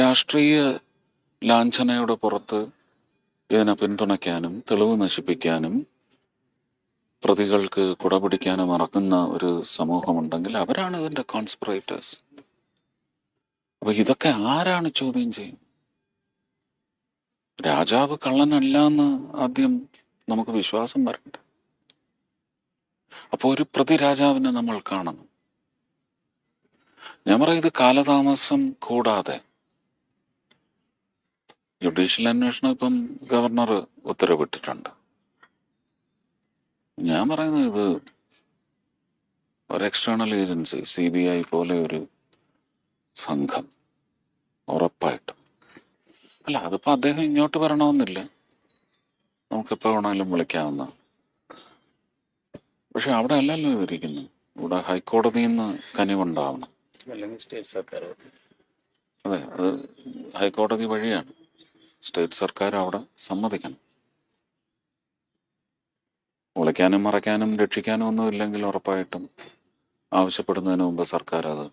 രാഷ്ട്രീയ ലാഞ്ചനയുടെ പുറത്ത് ഇതിനെ പിന്തുണയ്ക്കാനും തെളിവ് നശിപ്പിക്കാനും പ്രതികൾക്ക് കുടപിടിക്കാനും ഇറക്കുന്ന ഒരു സമൂഹമുണ്ടെങ്കിൽ അവരാണ് ഇതിന്റെ കോൺസ്പിറേറ്റേഴ്സ് അപ്പൊ ഇതൊക്കെ ആരാണ് ചോദ്യം ചെയ്യും? രാജാവ് കള്ളനല്ല എന്ന് ആദ്യം നമുക്ക് വിശ്വാസം വരണ്ട. അപ്പോൾ ഒരു പ്രതി രാജാവിനെ നമ്മൾ കാണണം. ഞാൻ പറയുന്നത് കാലതാമസം കൂടാതെ ജുഡീഷ്യൽ അന്വേഷണം ഇപ്പം ഗവർണർ ഉത്തരവിട്ടിട്ടുണ്ട്. ഞാൻ പറയുന്നത് ഇത് ഒരു external agency C B I പോലെ ഒരു സംഘം ഉറപ്പായിട്ടും. അല്ല അതിപ്പോ അദ്ദേഹം ഇങ്ങോട്ട് വരണമെന്നില്ല. നമുക്കെപ്പോൾ വേണമെങ്കിലും വിളിക്കാവുന്ന. പക്ഷെ അവിടെ അല്ലല്ലോ ഇരിക്കുന്നത് ഇവിടെ ഹൈക്കോടതിയിൽ നിന്ന് കനിവുണ്ടാവണം അതെ അത് ഹൈക്കോടതി വഴിയാണ്. സ്റ്റേറ്റ് സർക്കാർ അവിടെ സമ്മതിക്കണം. ഒളിക്കാനും മറയ്ക്കാനും രക്ഷിക്കാനും ഒന്നും ഇല്ലെങ്കിൽ ഉറപ്പായിട്ടും ആവശ്യപ്പെടുന്നതിന് മുമ്പ് സർക്കാർ അത്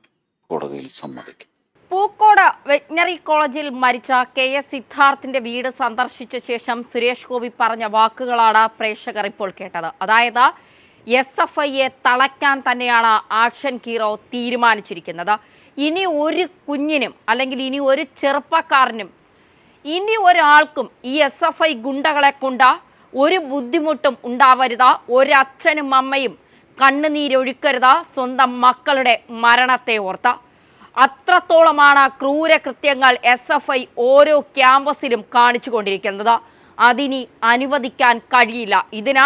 കോടതിയിൽ സമ്മതിക്കും. പൂക്കോട് വെറ്റിനറി കോളേജിൽ മരിച്ച കെ എസ് സിദ്ധാർത്ഥിന്റെ വീട് സന്ദർശിച്ച ശേഷം സുരേഷ് ഗോപി പറഞ്ഞ വാക്കുകളാണ് പ്രേക്ഷകർ ഇപ്പോൾ കേട്ടത്. അതായത് എസ് എഫ് ഐയെ തളയ്ക്കാൻ തന്നെയാണ് ആക്ഷൻ ഹീറോ തീരുമാനിച്ചിരിക്കുന്നത്. ഇനി ഒരു കുഞ്ഞിനും അല്ലെങ്കിൽ ഇനി ഒരു ചെറുപ്പക്കാരനും ഇനി ഒരാൾക്കും ഈ എസ് എഫ് ഐ ഗുണ്ടകളെ കൊണ്ട് ഒരു ബുദ്ധിമുട്ടും ഉണ്ടാവരുത്. ഒരച്ഛനും അമ്മയും കണ്ണുനീരൊഴുക്കരുത്. സ്വന്തം മക്കളുടെ മരണത്തെ ഓർത്ത്. അത്രത്തോളമാണ് ക്രൂരകൃത്യങ്ങൾ എസ് എഫ് ഐ ഓരോ ക്യാമ്പസിലും കാണിച്ചു കൊണ്ടിരിക്കുന്നത്. അതിനി അനുവദിക്കാൻ കഴിയില്ല. ഇതിന്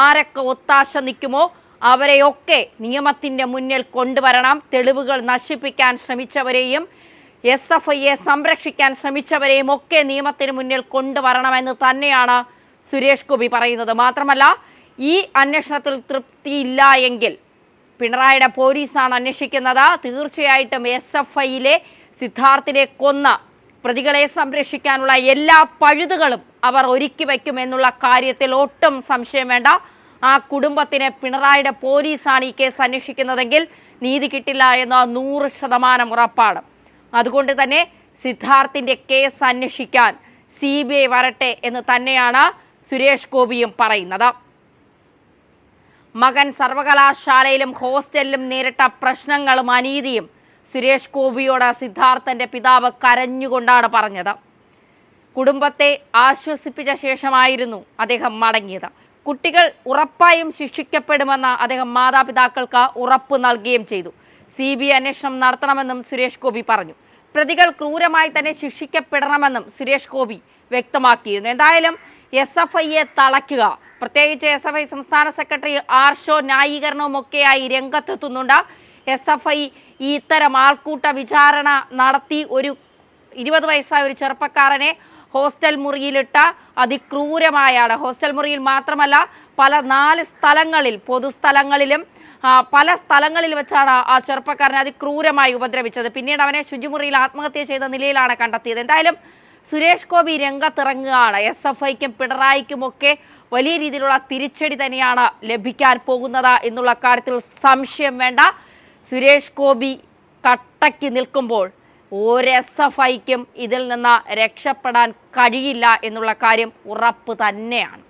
ആരൊക്കെ ഒത്താശ നിൽക്കുമോ അവരെയൊക്കെ നിയമത്തിന്റെ മുന്നിൽ കൊണ്ടുവരണം. തെളിവുകൾ നശിപ്പിക്കാൻ ശ്രമിച്ചവരെയും എസ് എഫ് ഐയെ സംരക്ഷിക്കാൻ ശ്രമിച്ചവരെയും ഒക്കെ നിയമത്തിന് മുന്നിൽ കൊണ്ടുവരണമെന്ന് തന്നെയാണ് സുരേഷ് ഗോപി പറയുന്നത്. മാത്രമല്ല ഈ അന്വേഷണത്തിൽ തൃപ്തിയില്ല എങ്കിൽ പിണറായിയുടെ പോലീസാണ് അന്വേഷിക്കുന്നത്. തീർച്ചയായിട്ടും എസ് എഫ് ഐയിലെ സിദ്ധാർത്ഥിനെ കൊന്ന പ്രതികളെ സംരക്ഷിക്കാനുള്ള എല്ലാ പഴുതുകളും അവർ ഒരുക്കി വയ്ക്കുമെന്നുള്ള കാര്യത്തിൽ ഒട്ടും സംശയം വേണ്ട. ആ കുടുംബത്തിനെ പിണറായിയുടെ പോലീസാണ് ഈ കേസ് അന്വേഷിക്കുന്നതെങ്കിൽ നീതി കിട്ടില്ല എന്ന നൂറ് ശതമാനം ഉറപ്പാണ്. അതുകൊണ്ട് തന്നെ സിദ്ധാർത്ഥിന്റെ കേസ് അന്വേഷിക്കാൻ സി ബി ഐ വരട്ടെ എന്ന് തന്നെയാണ് സുരേഷ് ഗോപിയും പറയുന്നത്. മകൻ സർവകലാശാലയിലും ഹോസ്റ്റലിലും നേരിട്ട പ്രശ്നങ്ങളും അനീതിയും സുരേഷ് ഗോപിയോട് സിദ്ധാർത്ഥന്റെ പിതാവ് കരഞ്ഞുകൊണ്ടാണ് പറഞ്ഞത്. കുടുംബത്തെ ആശ്വസിപ്പിച്ച ശേഷമായിരുന്നു അദ്ദേഹം മടങ്ങിയത്. കുട്ടികൾ ഉറപ്പായും ശിക്ഷിക്കപ്പെടുമെന്ന് അദ്ദേഹം മാതാപിതാക്കൾക്ക് ഉറപ്പ് നൽകുകയും ചെയ്തു. സി ബി ഐ അന്വേഷണം നടത്തണമെന്നും സുരേഷ് ഗോപി പറഞ്ഞു. പ്രതികൾ ക്രൂരമായി തന്നെ ശിക്ഷിക്കപ്പെടണമെന്നും സുരേഷ് ഗോപി വ്യക്തമാക്കിയിരുന്നു. എന്തായാലും എസ് എഫ് ഐയെ തളയ്ക്കുക. പ്രത്യേകിച്ച് എസ് എഫ് ഐ സംസ്ഥാന സെക്രട്ടറി ആർഷോ ന്യായീകരണവും ഒക്കെയായി രംഗത്തെത്തുന്നുണ്ട്. എസ് എഫ് ഐ ഇത്തരം ആൾക്കൂട്ട വിചാരണ നടത്തി ഒരു ഇരുപത് വയസ്സായ ഒരു ചെറുപ്പക്കാരനെ ഹോസ്റ്റൽ മുറിയിലിട്ട അതിക്രൂരമായാണ്. ഹോസ്റ്റൽ മുറിയിൽ മാത്രമല്ല പല നാല് സ്ഥലങ്ങളിൽ പൊതുസ്ഥലങ്ങളിലും പല സ്ഥലങ്ങളിൽ വെച്ചാണ് ആ ചെറുപ്പക്കാരനെ അതിക്രൂരമായി ഉപദ്രവിച്ചത്. പിന്നീട് അവനെ ശുചിമുറിയിൽ ആത്മഹത്യ ചെയ്ത നിലയിലാണ് കണ്ടെത്തിയത്. എന്തായാലും സുരേഷ് ഗോപി രംഗത്തിറങ്ങുകയാണ്. എസ് എഫ് ഐക്കും പിണറായിക്കുമൊക്കെ വലിയ രീതിയിലുള്ള തിരിച്ചടി തന്നെയാണ് ലഭിക്കാൻ പോകുന്നത് എന്നുള്ള കാര്യത്തിൽ സംശയം വേണ്ട. സുരേഷ് ഗോപി കട്ടയ്ക്ക് നിൽക്കുമ്പോൾ ഒരു എസ് എഫ് ഐക്കും ഇതിൽ നിന്ന് രക്ഷപ്പെടാൻ കഴിയില്ല എന്നുള്ള കാര്യം ഉറപ്പ് തന്നെയാണ്.